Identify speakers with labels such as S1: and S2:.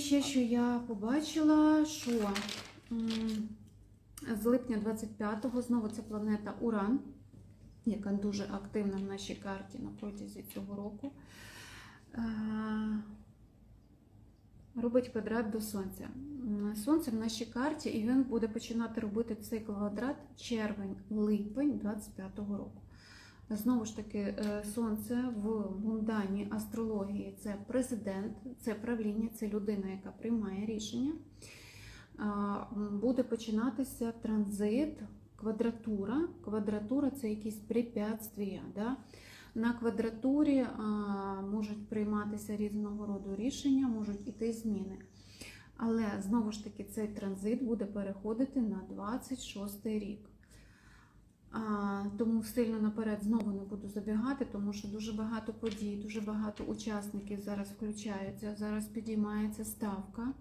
S1: ще, що я побачила, що з липня 25-го знову це планета Уран, яка дуже активна в нашій карті на протязі цього року. Е, Робить квадрат до Сонця. Сонце в нашій карті, і він буде починати робити цей квадрат червень-липень 25-го року. Знову ж таки, е, сонце в мундані астрології це президент, це правління, це людина, яка приймає рішення. Буде починатися транзит, квадратура. Квадратура це якісь препятствия. Да? На квадратурі можуть прийматися різного роду рішення, можуть іти зміни. Але знову ж таки цей транзит буде переходити на 26 рік. А, тому сильно наперед знову не буду забігати, тому що дуже багато подій, дуже багато учасників зараз включаються. Зараз підіймається ставка.